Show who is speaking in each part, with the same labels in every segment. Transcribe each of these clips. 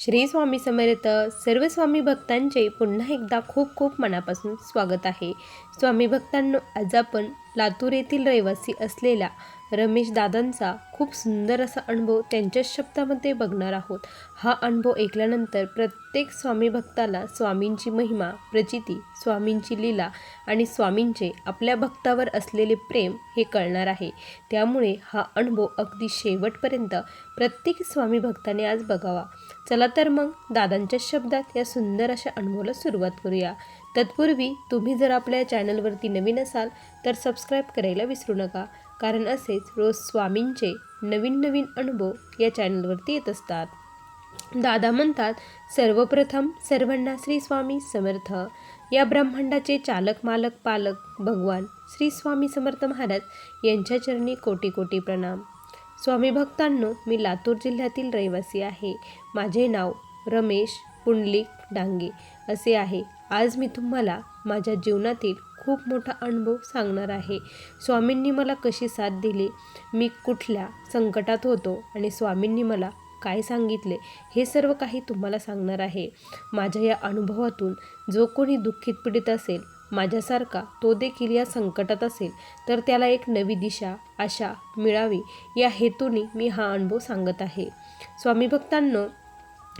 Speaker 1: श्री स्वामी समर्थ सर्व स्वामी भक्तांचे पुन्हा एकदा खूप खूप मनापासून स्वागत आहे. स्वामी भक्तांनो आज आपण लातूर येथील रहिवासी असलेल्या रमेश दादांचा खूप सुंदर असा अनुभव त्यांच्याच शब्दामध्ये बघणार आहोत. हा अनुभव ऐकल्यानंतर प्रत्येक स्वामी भक्ताला स्वामींची महिमा प्रचिती स्वामींची लीला आणि स्वामींचे आपल्या भक्तावर असलेले प्रेम हे कळणार आहे. त्यामुळे हा अनुभव अगदी शेवटपर्यंत प्रत्येक स्वामी भक्ताने आज बघावा. चला तर मग दादांच्या शब्दात या सुंदर अशा अनुभवाला सुरुवात करूया. तत्पूर्वी तुम्ही जर आपल्या चॅनलवरती नवीन असाल तर सबस्क्राईब करायला विसरू नका कारण असेच रोज स्वामींचे नवीन नवीन अनुभव या चॅनलवरती येत असतात. दादा म्हणतात सर्वप्रथम सर्वांना श्री स्वामी समर्थ. या ब्रह्मांडाचे चालक मालक पालक भगवान श्री स्वामी समर्थ महाराज यांच्या चरणी कोटी कोटी प्रणाम. स्वामी भक्तांनो मी लातूर जिल्ह्यातील रहिवासी आहे. माझे नाव रमेश पुंडलिक डांगे असे आहे. आज मी तुम्हाला माझ्या जीवनातील खूप मोठा अनुभव सांगणार आहे. स्वामींनी मला कशी साथ दिली? मी कुठल्या संकटात होतो? आणि स्वामींनी मला काय सांगितले? हे सर्व काही तुम्हाला सांगणार आहे. माझ्या या अनुभवातून जो कोणी दुःखित पीडित असेल माझ्यासारखा तो देखील या संकटात असेल तर त्याला एक नवी दिशा आशा मिळावी. या हेतूने मी हा अनुभव सांगत आहे. स्वामी भक्तांनो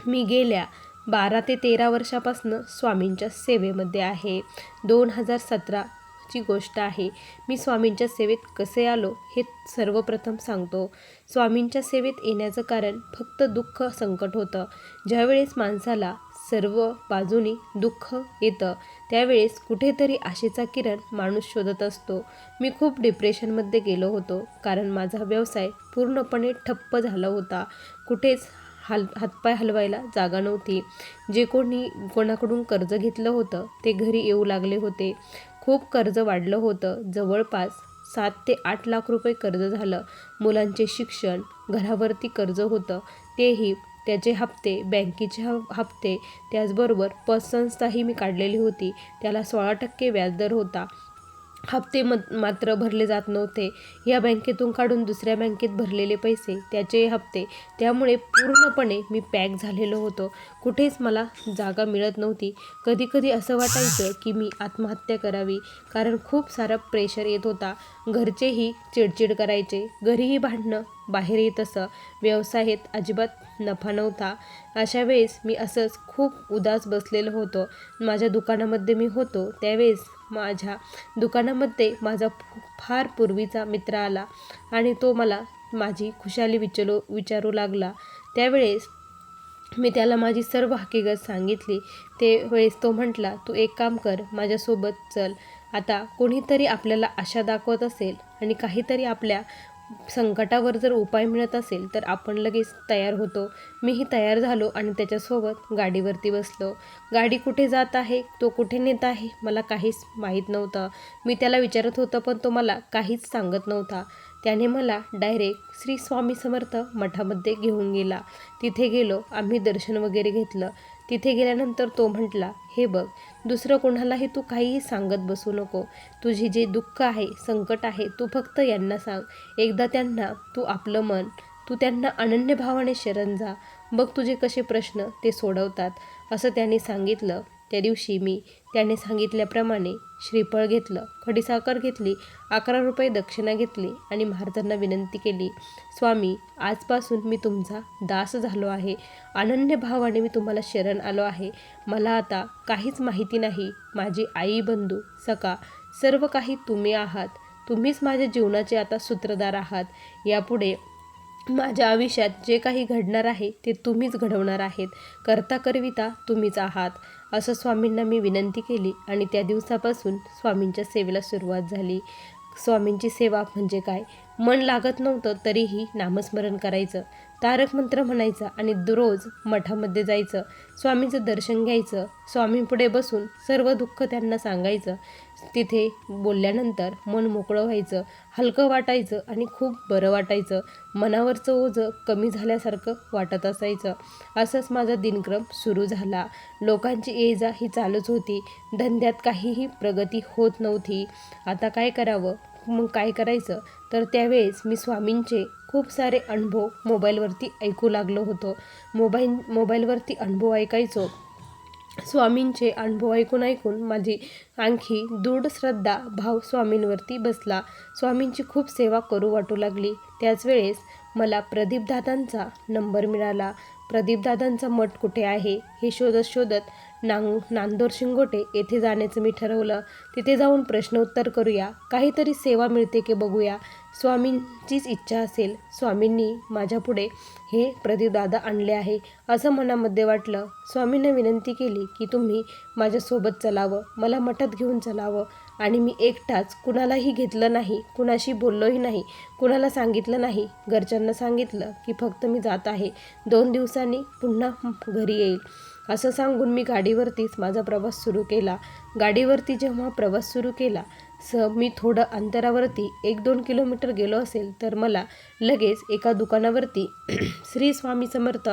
Speaker 1: मी गेल्या बारा ते तेरा वर्षापासनं स्वामींच्या सेवेमध्ये आहे. दोन हजार सतराची गोष्ट आहे. मी स्वामींच्या सेवेत कसे आलो हे सर्वप्रथम सांगतो. स्वामींच्या सेवेत येण्याचं कारण फक्त दुःख संकट होतं. ज्यावेळेस माणसाला सर्व बाजूनी दुःख येतं. त्यावेळेस कुठेतरी आशेचा किरण माणूस शोधत असतो. मी खूप डिप्रेशनमध्ये गेलो होतो कारण माझा व्यवसाय पूर्णपणे ठप्प झाला होता. कुठेच हाल हातपाय हलवायला जागा नव्हती. जे कोणी कोणाकडून कर्ज घेतलं होतं ते घरी येऊ लागले होते. खूप कर्ज वाढलं होतं. जवळपास सात ते आठ लाख रुपये कर्ज झालं. मुलांचे शिक्षण घरावरती कर्ज होतं. तेही त्याचे हप्ते बँकेचे ह हप्ते त्याचबरोबर पतसंस्थाही मी काढलेली होती. त्याला सोळा टक्के व्याजदर होता. हप्ते म मात्र भरले जात नव्हते. या बँकेतून काढून दुसऱ्या बँकेत भरलेले पैसे त्याचे हप्ते त्यामुळे पूर्णपणे मी पॅक झालेलो होतो. कुठेच मला जागा मिळत नव्हती. कधी कधी असं वाटायचं की मी आत्महत्या करावी कारण खूप सारा प्रेशर येत होता. घरचेही चिडचिड करायचे. घरीही भांडणं बाहेर येत असं व्यवसायात अजिबात नफा नव्हता. अशा वेळेस मी असंच खूप उदास बसलेलो होतो. माझ्या दुकानामध्ये मी होतो. त्यावेळेस माझ्या दुकानामध्ये माझा फार पूर्वीचा मित्र आला आणि तो मला माझी खुशाली विचारू विचारू लागला. त्यावेळेस मी त्याला माझी सर्व हकीकत सांगितली. ते वेळेस तो म्हटला तू एक काम कर माझ्यासोबत चल. आता कोणीतरी आपल्याला आशा दाखवत असेल आणि काहीतरी आपल्या संकटावर जर उपाय मिळत असेल तर आपण लगेच तयार होतो. मीही तयार झालो आणि त्याच्यासोबत गाडीवरती बसलो. गाडी कुठे जात आहे? तो कुठे नेत आहे? मला काहीच माहीत नव्हतं. मी त्याला विचारत होतं पण तो मला काहीच सांगत नव्हता. त्याने मला डायरेक्ट श्री स्वामी समर्थ मठामध्ये घेऊन गेला. तिथे गेलो. आम्ही दर्शन वगैरे घेतलं. तिथे गेल्यानंतर तो म्हटला हे बघ दुसरं कोणालाही तू काहीही सांगत बसू नको. तुझी जे दुःख आहे संकट आहे तू फक्त यांना सांग. एकदा त्यांना तू आपलं मन तू त्यांना अनन्य भावाने शरण जा. बघ तुझे कसे प्रश्न ते सोडवतात. असं त्यांनी सांगितलं. त्या दिवशी मी त्याने सांगितल्याप्रमाणे श्रीफळ घेतलं खडीसाखर घेतली अकरा रुपये दक्षिणा घेतली आणि महाराजांना विनंती केली स्वामी आजपासून मी तुमचा दास झालो आहे. अनन्य भावाने मी तुम्हाला शरण आलो आहे. मला आता काहीच माहिती नाही. माझी आई बंधू सका सर्व काही तुम्ही आहात. तुम्हीच माझ्या जीवनाचे आता सूत्रधार आहात. यापुढे माझ्या आयुष्यात जे काही घडणार आहे ते तुम्हीच घडवणार आहेत. करता करविता तुम्हीच आहात. असं स्वामींना मी विनंती केली आणि त्या दिवसापासून स्वामींच्या सेवेला सुरुवात झाली. स्वामींची सेवा म्हणजे काय? मन लागत नव्हतं तरीही नामस्मरण करायचं. तारक मंत्र म्हणायचं आणि दररोज मठामध्ये जायचं स्वामींचं दर्शन घ्यायचं स्वामींपुढे बसून सर्व दुःख त्यांना सांगायचं. तिथे बोलल्यानंतर मन मोकळं व्हायचं हलकं वाटायचं आणि खूप बरं वाटायचं. मनावरचं ओझं कमी झाल्यासारखं वाटत असायचं. असंच माझा दिनक्रम सुरू झाला. लोकांची ये जा ही चालूच होती. धंद्यात काहीही प्रगती होत नव्हती. आता काय करावं? मग काय करायचं? तर त्यावेळेस मी स्वामींचे खूप सारे अनुभव मोबाईलवरती ऐकू लागलो होतो. मोबाईल मोबाईलवरती अनुभव ऐकायचो. स्वामींचे अनुभव ऐकून ऐकून माझी आणखी दृढ श्रद्धा भाव स्वामींवरती बसला. स्वामींची खूप सेवा करू वाटू लागली. त्याच वेळेस मला प्रदीपदादांचा नंबर मिळाला. प्रदीपदादांचा मठ कुठे आहे? हे शोधत शोधत नांग नांदोर शिंगोटे येथे जाण्याचं मी ठरवलं. तिथे जाऊन प्रश्नोत्तर करूया. काहीतरी सेवा मिळते की बघूया. स्वामींचीच इच्छा असेल. स्वामींनी माझ्यापुढे हे प्रदीपदादा आणले आहे. असं मनामध्ये वाटलं. स्वामींना विनंती केली की तुम्ही माझ्यासोबत चलावं. मला मठात घेऊन चलावं. आणि मी एकटाच कुणालाही घेतलं नाही. कुणाशी बोललोही नाही. कुणाला सांगितलं नाही. घरच्यांना सांगितलं की फक्त मी जात आहे. दोन दिवसांनी पुन्हा घरी येईल. असं सांगून मी गाडीवरतीच माझा प्रवास सुरू केला. गाडीवरती जेव्हा प्रवास सुरू केला स मी थोडं अंतरावरती एक दोन किलोमीटर गेलो असेल तर मला लगेच एका दुकानावरती श्री स्वामी समर्थ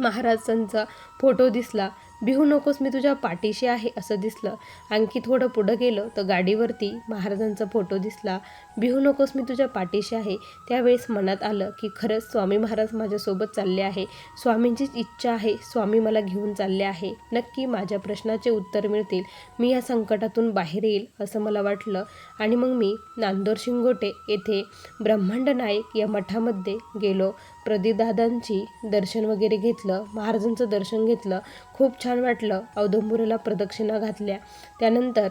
Speaker 1: महाराजांचा फोटो दिसला. बिहू नकोस मी तुझ्या पाठीशी आहे असं दिसलं. आणखी थोडं पुढं गेलं तर गाडीवरती महाराजांचा फोटो दिसला. बिहू नकोस मी तुझ्या पाठीशी आहे. त्यावेळेस मनात आलं की खरंच स्वामी महाराज माझ्यासोबत चालले आहे. स्वामींचीच इच्छा आहे स्वामी मला घेऊन चालले आहे. नक्की माझ्या प्रश्नाचे उत्तर मिळतील. मी या संकटातून बाहेर येईल असं मला वाटलं. आणि मग मी नांदोर शिंगोटे येथे ब्रह्मांड नायक या मठामध्ये गेलो. प्रदीदादांची दर्शन वगैरे घेतलं महाराजांचं दर्शन घेतलं खूप छान वाटलं. औदंबुराला प्रदक्षिणा घातल्या. त्यानंतर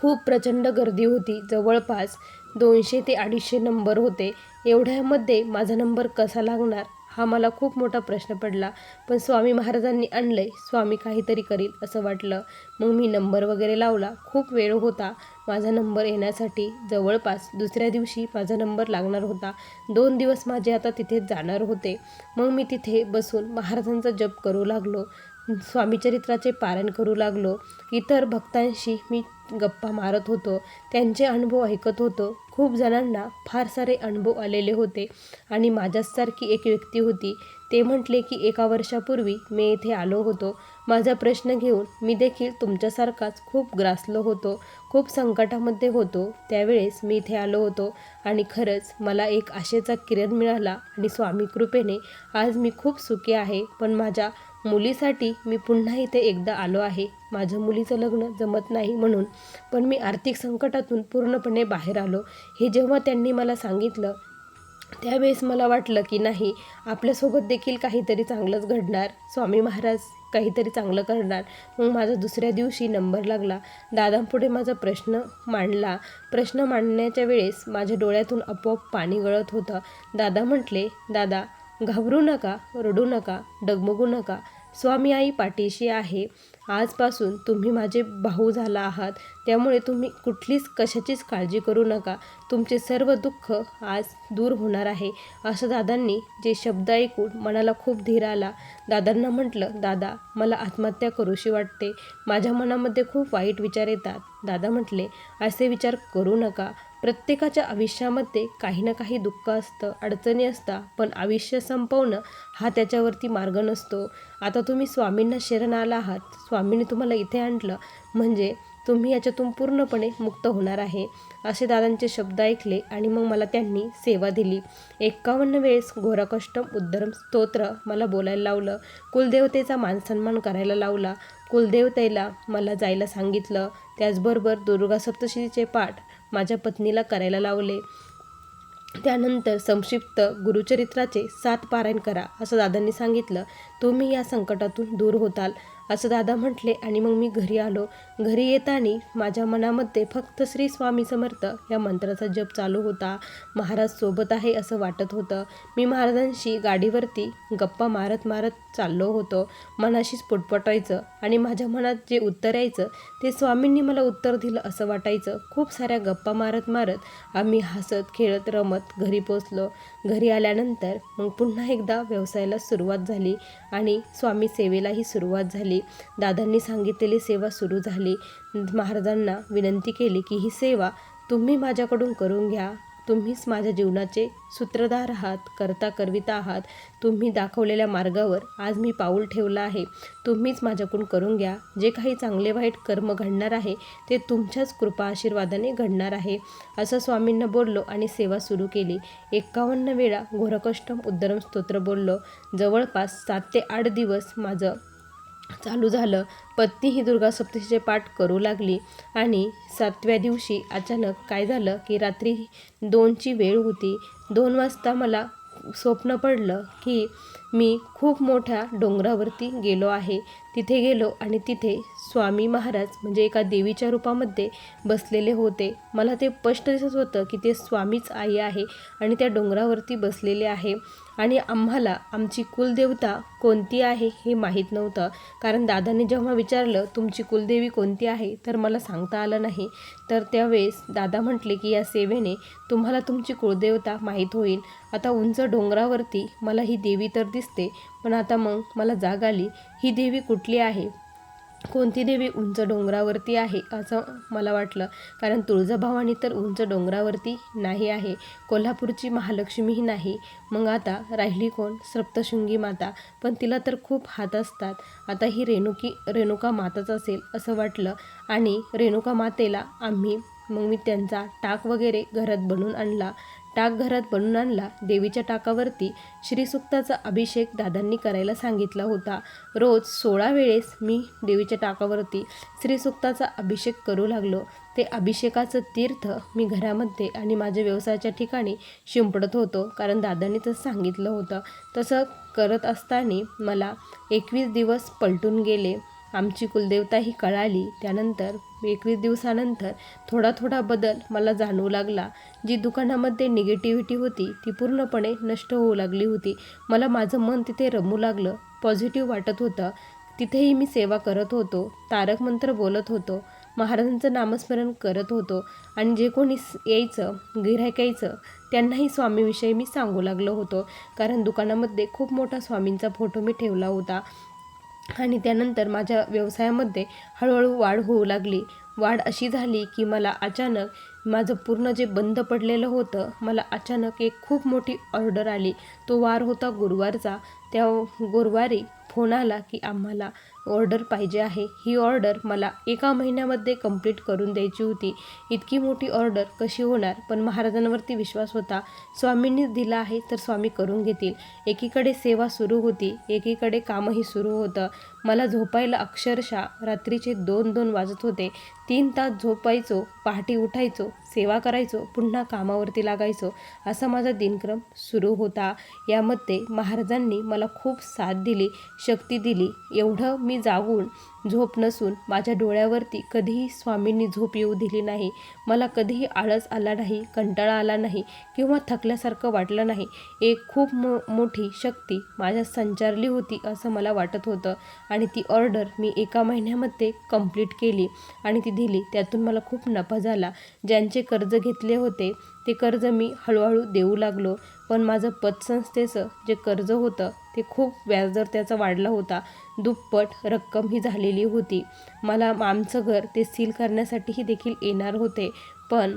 Speaker 1: खूप प्रचंड गर्दी होती. जवळपास दोनशे ते अडीचशे नंबर होते. एवढ्यामध्ये माझा नंबर कसा लागणार? हा मला खूप मोठा प्रश्न पडला. पण स्वामी महाराजांनी आणलंय. स्वामी काहीतरी करील असं वाटलं. मग मी नंबर वगैरे लावला. खूप वेळ होता. माझा नंबर येण्यासाठी जवळपास दुसऱ्या दिवशी माझा नंबर लागणार होता. दोन दिवस माझे आता तिथे जाणार होते. मग मी तिथे बसून महाराजांचा जप करू लागलो. स्वामीचरित्राचे पारण करू लागलो. इतर भक्तांशी मी गप्पा मारत होतो. त्यांचे अनुभव ऐकत होतो. खूप जणांना फार सारे अनुभव आलेले होते आणि माझ्यासारखी एक व्यक्ती होती. ते म्हटले की एका वर्षापूर्वी मी इथे आलो होतो. माझा प्रश्न घेऊन मी देखील तुमच्यासारखाच खूप ग्रासलो होतो. खूप संकटामध्ये होतो. त्यावेळेस मी इथे आलो होतो आणि खरंच मला एक आशेचा किरण मिळाला आणि स्वामी कृपेने आज मी खूप सुखी आहे. पण माझ्या मुलीसाठी मी पुन्हा इथे एकदा आलो आहे. माझ्या मुलीचं लग्न जमत नाही म्हणून पण मी आर्थिक संकटातून पूर्णपणे बाहेर आलो. हे जेव्हा त्यांनी मला सांगितलं त्यावेळेस मला वाटलं की नाही आपल्यासोबत देखील काहीतरी चांगलंच घडणार. स्वामी महाराज काहीतरी चांगलं करणार. मग माझा दुसऱ्या दिवशी नंबर लागला. दादांपुढे माझा प्रश्न मांडला. प्रश्न मांडण्याच्या वेळेस माझ्या डोळ्यातून आपोआप पाणी गळत होतं. दादा म्हटले दादा घाबरू नका रडू नका डगमगू नका. स्वामी आई पाठीशी आहे. आजपासून तुम्ही माझे भाऊ झाला आहात. त्यामुळे तुम्ही कुठलीच कशाचीच काळजी करू नका. तुमचे सर्व दुःख आज दूर होणार आहे. असं दादांनी जे शब्द ऐकून मनाला खूप धीर आला. दादांना म्हटलं दादा मला आत्महत्या करूशी वाटते. माझ्या मनामध्ये खूप वाईट विचार येतात. दादा म्हटले असे विचार करू नका. प्रत्येकाच्या आयुष्यामध्ये काही ना काही दुःख असतं अडचणी असतात पण आयुष्य संपवणं हा त्याच्यावरती मार्ग नसतो. आता तुम्ही स्वामींना शरण आला आहात. स्वामींनी तुम्हाला इथे आणलं म्हणजे तुम्ही याच्यातून पूर्णपणे मुक्त होणार आहे. असे दादांचे शब्द ऐकले आणि मग मला त्यांनी सेवा दिली. एक्कावन्न वेळेस घोराकष्टम उद्धरम स्तोत्र मला बोलायला लावलं. कुलदेवतेचा मानसन्मान करायला लावला. कुलदेवतेला मला जायला सांगितलं. त्याचबरोबर दुर्गा सप्तशतीचे पाठ माझ्या पत्नीला करायला लावले. त्यानंतर संक्षिप्त गुरुचरित्राचे सात पारायण करा असं दादांनी सांगितलं. तुम्ही या संकटातून दूर होताल. असं दादा म्हटले आणि मग मी घरी आलो. घरी येताना माझ्या मनामध्ये फक्त श्री स्वामी समर्थ या मंत्राचा जप चालू होता. महाराज सोबत आहे असं वाटत होतं. मी महाराजांशी गाडीवरती गप्पा मारत मारत चाललो होतो. मनाशीच पुटपटायचं आणि माझ्या मनात जे उत्तर यायचं ते स्वामींनी मला उत्तर दिलं असं वाटायचं. खूप साऱ्या गप्पा मारत मारत आम्ही हसत खेळत रमत घरी पोचलो. घरी आल्यानंतर मग पुन्हा एकदा व्यवसायाला सुरुवात झाली आणि स्वामी सेवेलाही सुरुवात झाली. दादांनी सांगितलेली सेवा सुरू झाली. महाराजांना विनंती केली की ही सेवा तुम्ही माझ्याकडून करून घ्या. तुम्हीच माझ्या जीवनाचे सूत्रधार आहात करता करविता आहात. तुम्ही दाखवलेल्या मार्गावर आज मी पाऊल ठेवलं आहे. तुम्हीच माझ्याकडून करून घ्या. जे काही चांगले वाईट कर्म घडणार आहे ते तुमच्याच कृपा आशीर्वादाने घडणार आहे. असं स्वामींना बोललो आणि सेवा सुरू केली. एकावन्न वेळा घोरकष्टम उद्धरम स्तोत्र बोललो. जवळपास सात ते आठ दिवस माझं चालू झालं. पत्नी ही दुर्गा सप्तशीचे पाठ करू लागली आणि सातव्या दिवशी अचानक काय झालं की रात्री दोनची वेळ होती. दोन वाजता मला स्वप्न पडलं की मी खूप मोठ्या डोंगरावरती गेलो आहे. तिथे गेलो आणि तिथे स्वामी महाराज म्हणजे एका देवीच्या रूपामध्ये बसलेले होते. मला ते स्पष्ट दिसत होतं की ते स्वामीच आई आहे आणि त्या डोंगरावरती बसलेले आहे. आणि आम्हाला आमची कुलदेवता कोणती आहे हे माहीत नव्हतं. कारण दादाने जेव्हा विचारलं तुमची कुलदेवी कोणती आहे? तर मला सांगता आलं नाही. तर त्यावेळेस दादा म्हटले की या सेवेने तुम्हाला तुमची कुलदेवता माहीत होईल. आता उंच डोंगरावरती मला ही देवी तर दिस दिसते. पण आता मग मला जाग आली. ही देवी कुठली आहे? कोणती देवी उंच डोंगरावरती आहे असं मला वाटलं. कारण तुळजाभवानी तर उंच डोंगरावरती नाही आहे. कोल्हापूरची महालक्ष्मीही नाही. मग आता राहिली कोण? सप्तशृंगी माता. पण तिला तर खूप हात असतात. आता ही रेणुकी रेणुका माताच असेल असं वाटलं. आणि रेणुका मातेला आम्ही मग मी त्यांचा टाक वगैरे घरात बनवून आणला. टाकघरात बनून बनवून आणला. देवीच्या टाकावरती श्रीसुक्ताचा अभिषेक दादांनी करायला सांगितला होता. रोज सोळा वेळेस मी देवीच्या टाकावरती श्रीसुक्ताचा अभिषेक करू लागलो. ते अभिषेकाचं तीर्थ मी घरामध्ये आणि माझ्या व्यवसायाच्या ठिकाणी शिंपडत होतो कारण दादांनी तसं सांगितलं होतं. तसं करत असताना मला एकवीस दिवस पलटून गेले. आमची कुलदेवता ही कळाली. त्यानंतर एकवीस दिवसानंतर थोडा थोडा बदल मला जाणवू लागला. जी दुकानामध्ये निगेटिव्हिटी होती ती पूर्णपणे नष्ट होऊ लागली होती. मला माझं मन तिथे रमू लागलं. पॉझिटिव्ह वाटत होतं. तिथेही मी सेवा करत होतो. तारक मंत्र बोलत होतो. महाराजांचं नामस्मरण करत होतो. आणि जे कोणी यायचं गिऱ्हाईक यायचं त्यांनाही स्वामीविषयी मी सांगू लागलो होतो. कारण दुकानामध्ये खूप मोठा स्वामींचा फोटो मी ठेवला होता. आणि त्यानंतर माझ्या व्यवसायामध्ये हळूहळू वाढ होऊ लागली. वाढ अशी झाली की मला अचानक माझं पूर्ण जे बंद पडलेलं होतं मला अचानक एक खूप मोठी ऑर्डर आली. तो वार होता गुरुवारचा. त्या गुरुवारी फोन आला की आम्हाला ऑर्डर पाहिजे आहे. ही ऑर्डर मला एका महिन्यामध्ये कंप्लीट करून द्यायची होती. इतकी मोठी ऑर्डर कशी होणार? पण महाराजांवरती विश्वास होता. स्वामींनीच दिला आहे तर स्वामी करून घेतील. एकीकडे सेवा सुरू होती. एकीकडे कामही सुरू होतं. मला झोपायला अक्षरशः रात्रीचे दोन दोन वाजत होते. तीन तास झोपायचो पहाटे उठायचो सेवा करायचो पुन्हा कामावरती लागायचो. असा माझा दिनक्रम सुरू होता. यामध्ये महाराजांनी मला खूप साथ दिली शक्ती दिली. एवढं मी जागून झोप नसून माझ्या डोळ्यावरती कधीही स्वामींनी झोप येऊ दिली नाही. मला कधीही आळस आला नाही कंटाळा आला नाही किंवा थकल्यासारखं वाटलं नाही. एक खूप मो मोठी शक्ती माझ्या संचारली होती असं मला वाटत होतं आणि ती ऑर्डर मी एका महिन्यामध्ये कंप्लीट केली आणि ती दिली. त्यातून मला खूप नफा झाला. ज्यांचे कर्ज घेतले होते ते कर्ज मी हळूहळू देऊ लागलो. पण माझं पतसंस्थेचं जे कर्ज होतं ते खूप व्याजदर त्याचा वाढला होता. दुप्पट रक्कम ही झालेली होती. मला आमचं घर ते सील करण्यासाठीही देखील येणार होते. पण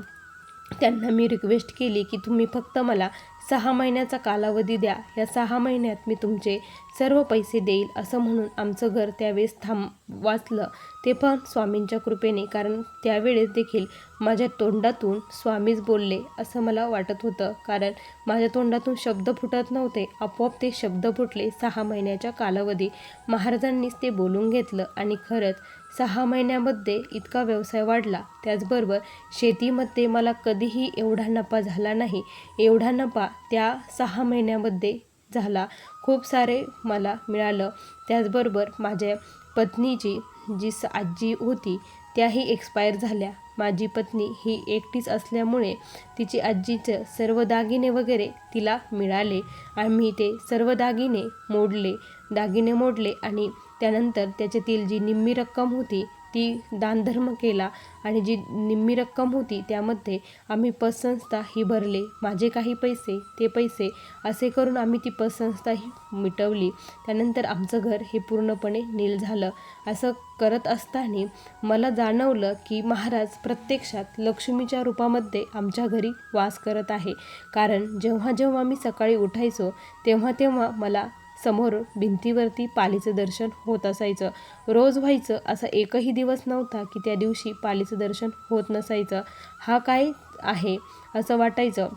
Speaker 1: त्यांना मी रिक्वेस्ट केली की तुम्ही फक्त मला सहा महिन्याचा कालावधी द्या. या सहा महिन्यात मी तुमचे सर्व पैसे देईल असं म्हणून आमचं घर त्यावेळेस थांब वाचलं. ते पण स्वामींच्या कृपेने कारण त्यावेळेस देखील माझ्या तोंडातून स्वामीच बोलले असं मला वाटत होतं. कारण माझ्या तोंडातून शब्द फुटत नव्हते. आपोआप ते शब्द फुटले. सहा महिन्याच्या कालावधी. महाराजांनीच ते बोलून घेतलं. आणि खरंच सहा महिन्यामध्ये इतका व्यवसाय वाढला. त्याचबरोबर शेतीमध्ये मला कधीही एवढा नफा झाला नाही. एवढा नफा त्या सहा महिन्यामध्ये झाला. खूप सारे मला मिळालं. त्याचबरोबर माझ्या पत्नीची जी स आजी होती त्याही एक्सपायर झाल्या. माझी पत्नी ही एकटीच असल्यामुळे तिची आजीचं सर्व दागिने वगैरे तिला मिळाले. आम्ही ते सर्व दागिने मोडले. दागिने मोडले आणि त्यानंतर त्याच्यातील जी निम्मी रक्कम होती ती दानधर्म केला आणि जी निम्मी रक्कम होती त्यामध्ये आम्ही पतसंस्था ही भरले. माझे काही पैसे ते पैसे असे करून आम्ही ती पतसंस्था ही मिटवली. त्यानंतर आमचं घर हे पूर्णपणे नील झालं. असं करत असताना मला जाणवलं की महाराज प्रत्यक्षात लक्ष्मीच्या रूपामध्ये आमच्या घरी वास करत आहे. कारण जेव्हा जेव्हा मी सकाळी उठायचो तेव्हा तेव्हा मला समोर भिंतीवरती पालीचं दर्शन होत असायचं. रोज व्हायचं असा एकही दिवस नव्हता की त्या दिवशी पालीचं दर्शन होत नसायचं. हा काय आहे असं वाटायचं.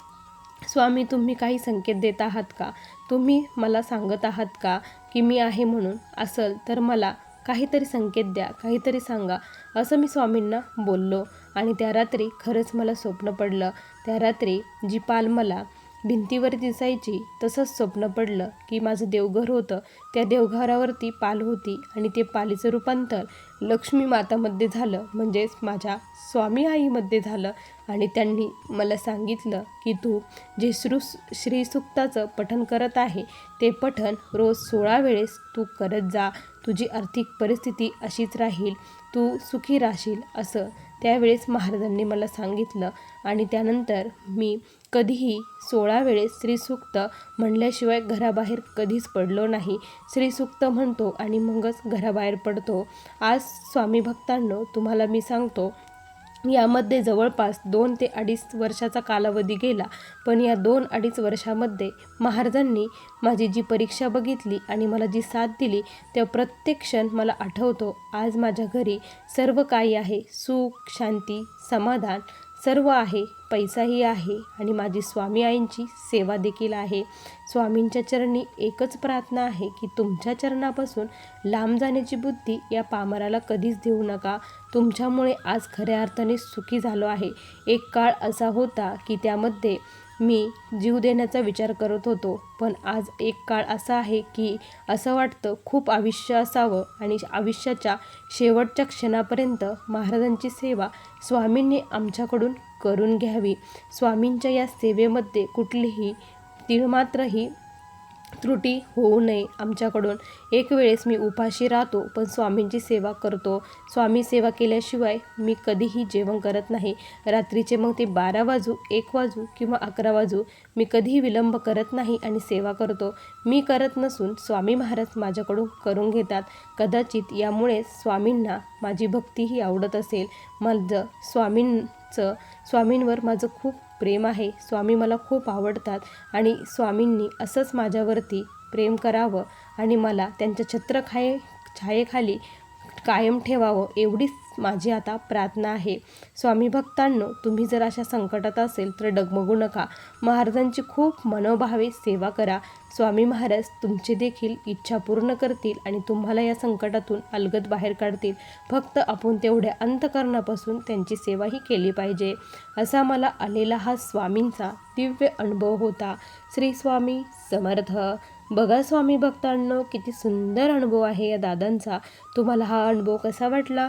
Speaker 1: स्वामी तुम्ही काही संकेत देत आहात का? तुम्ही मला सांगत आहात का की मी आहे म्हणून? असल तर मला काहीतरी संकेत द्या काहीतरी सांगा असं मी स्वामींना बोललो. आणि त्या रात्री खरंच मला स्वप्न पडलं. त्या रात्री जी पाल मला भिंतीवर दिसायची तसंच स्वप्न पडलं की माझं देवघर होतं. त्या देवघरावरती पाल होती आणि ते पालीचं रूपांतर लक्ष्मी मातामध्ये झालं. म्हणजेच माझ्या स्वामी आईमध्ये झालं. आणि त्यांनी मला सांगितलं की तू जे श्रू श्रीसुक्ताचं पठण करत आहे ते पठण रोज सोळा वेळेस तू करत जा. तुझी आर्थिक परिस्थिती अशीच राहील. तू सुखी राहशील असं त्यावेळेस महाराजांनी मला सांगितलं. आणि त्यानंतर मी कधीही सोळा वेळेस श्रीसूक्त म्हणल्याशिवाय घराबाहेर कधीच पडलो नाही. श्रीसूक्त म्हणतो आणि मगच घराबाहेर पडतो. आज स्वामी भक्तांनो तुम्हाला मी सांगतो यामध्ये जवळपास दोन ते अडीच वर्षाचा कालावधी गेला. पण या दोन अडीच वर्षामध्ये महाराजांनी माझी जी परीक्षा बघितली आणि मला जी साथ दिली त्या प्रत्येक क्षण मला आठवतो आज माझ्या घरी सर्व काही आहे. सुख शांती समाधान. सर्व आहे पैसाही आहे आणि माझी स्वामी आईंची सेवा देखील आहे. स्वामींच्या चरणी एकच प्रार्थना आहे की तुमच्या चरणापासून लांब जाण्याची बुद्धी या पामराला कधीच देऊ नका. तुमच्यामुळे आज खऱ्या अर्थाने सुखी झालो आहे. एक काळ असा होता की त्यामध्ये मी जीव देण्याचा विचार करत होतो. पण आज एक काळ असा आहे की असं वाटतं खूप आयुष्य असावं आणि आयुष्याच्या शेवटच्या क्षणापर्यंत महाराजांची सेवा स्वामींनी आमच्याकडून करून घ्यावी. स्वामींच्या या सेवेमध्ये कुठलीही तिळमात्रही त्रुटी होऊ नये आमच्याकडून. एक वेळेस मी उपाशी राहतो पण स्वामींची सेवा करतो. स्वामी सेवा केल्याशिवाय मी कधीही जेवण करत नाही. रात्रीचे मग ते बारा वाजू एक वाजू किंवा अकरा वाजू मी कधीही विलंब करत नाही आणि सेवा करतो. मी करत नसून स्वामी महाराज माझ्याकडून करून घेतात. कदाचित यामुळे स्वामींना माझी भक्तीही आवडत असेल. माझं स्वामींचं स्वामींवर माझं खूप प्रेम आहे. स्वामी मला खूप आवडतात आणि स्वामींनी असंच माझ्यावरती प्रेम करावं आणि मला त्यांच्या छत्रखाये छायेखाली कायम ठेवावं एवढीच माझी आता प्रार्थना आहे. स्वामी भक्तांनो तुम्ही जर अशा संकटात असेल तर डगमगू नका. महाराजांची खूप मनोभावे सेवा करा. स्वामी महाराज तुमची देखील इच्छा पूर्ण करतील आणि तुम्हाला या संकटातून अलगद बाहेर काढतील. फक्त आपण तेवढ्या अंतकरणापासून त्यांची सेवाही केली पाहिजे. असा मला आलेला हा स्वामींचा दिव्य अनुभव होता. श्री स्वामी समर्थ. बघा स्वामी भक्तांनो किती सुंदर अनुभव आहे या दादांचा. तुम्हाला हा अनुभव कसा वाटला?